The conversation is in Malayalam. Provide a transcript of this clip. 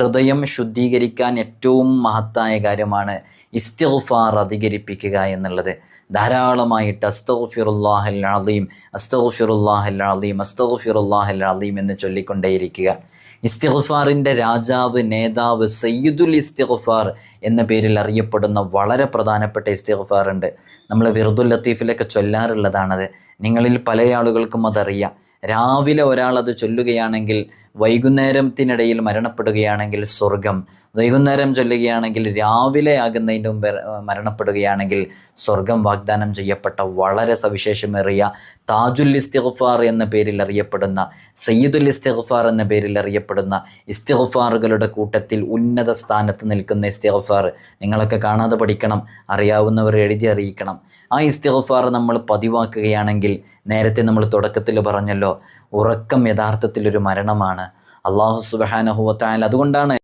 ഹൃദയം ശുദ്ധീകരിക്കാൻ ഏറ്റവും മഹത്തായ കാര്യമാണ് ഇസ്തിഗ്ഫാർ അധികരിപ്പിക്കുക എന്നുള്ളത്. ധാരാളമായിട്ട് അസ്തഗ്ഫിറുല്ലാഹൽ അലീം അസ്തഗ്ഫിറുല്ലാഹൽ അലീം അസ്തഗ്ഫിറുല്ലാഹൽ അലീം എന്ന് ചൊല്ലിക്കൊണ്ടേയിരിക്കുക. ഇസ്തിഗ്ഫാറിന്റെ രാജാവ് നേതാവ് സയ്യിദുൽ ഇസ്തിഗ്ഫാർ എന്ന പേരിൽ അറിയപ്പെടുന്ന വളരെ പ്രധാനപ്പെട്ട ഇസ്തിഗ്ഫാർ ഉണ്ട്. നമ്മൾ വിറുദുൽ ലത്തീഫിലൊക്കെ ചൊല്ലാറുള്ളതാണത്. നിങ്ങളിൽ പല ആളുകൾക്കും അതറിയാം. രാവിലെ ഒരാൾ അത് ചൊല്ലുകയാണെങ്കിൽ വൈകുന്നേരത്തിനിടയിൽ മരണപ്പെടുകയാണെങ്കിൽ സ്വർഗം. വൈകുന്നേരം ചൊല്ലുകയാണെങ്കിൽ രാവിലെ ആകുന്നതിന്റെ മുമ്പ് മരണപ്പെടുകയാണെങ്കിൽ സ്വർഗം വാഗ്ദാനം ചെയ്യപ്പെട്ട വളരെ സവിശേഷമേറിയ താജുൽ ഇസ്തിഗ്ഫാർ എന്ന പേരിൽ അറിയപ്പെടുന്ന സയ്യിദുൽ ഇസ്തിഗ്ഫാർ എന്ന പേരിൽ അറിയപ്പെടുന്ന ഇസ്തിഗ്ഫാറുകളുടെ കൂട്ടത്തിൽ ഉന്നത സ്ഥാനത്ത് നിൽക്കുന്ന ഇസ്തിഗ്ഫാർ. നിങ്ങളൊക്കെ കാണാതെ പഠിക്കണം അറിയാവുന്നവർ എഴുതി അറിയിക്കണം. ആ ഇസ്തിഗ്ഫാർ നമ്മൾ പതിവാക്കുകയാണെങ്കിൽ നേരത്തെ നമ്മൾ തുടക്കത്തിൽ പറഞ്ഞല്ലോ ഉറക്കം യഥാർത്ഥത്തിൽ ഒരു മരണമാണ്. അള്ളാഹു സുബാനഹുവത്തായാൽ അതുകൊണ്ടാണ്